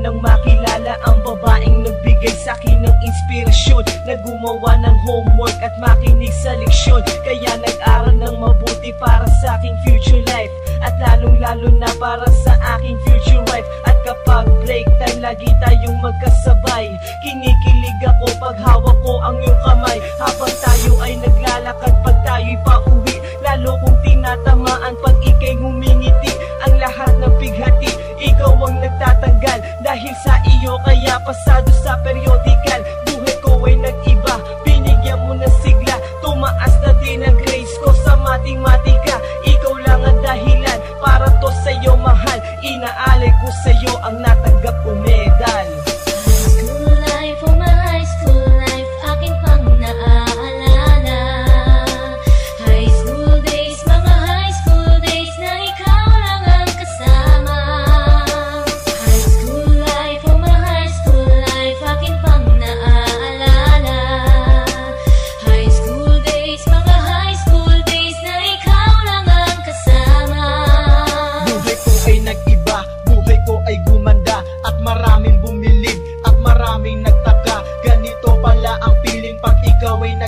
nang makilala ang babaeng nagbigay sa akin ng inspirasyon. Nagumawa ng homework at makinig sa leksyon. Kaya nag-aral ng mabuti para sa aking future life. At lalong-lalo na para sa aking future wife. At kapag break time lagi tayong magkasabay. Kinikilig ako pag hawak ko kaya pasado sa peryodo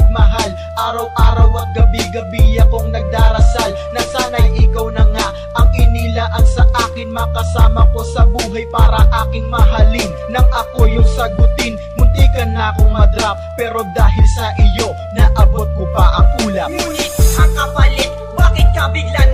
pagmahal Araw-araw at gabi-gabi akong nagdarasal. Na sana'y ikaw na nga ang inilaan sa akin Makasama ko sa buhay para aking mahalin. Nang ako yung sagutin Munti ka na akong madrop Pero dahil sa iyo, naabot ko pa ang ulap. Ngunit ang kapalit, bakit ka bigla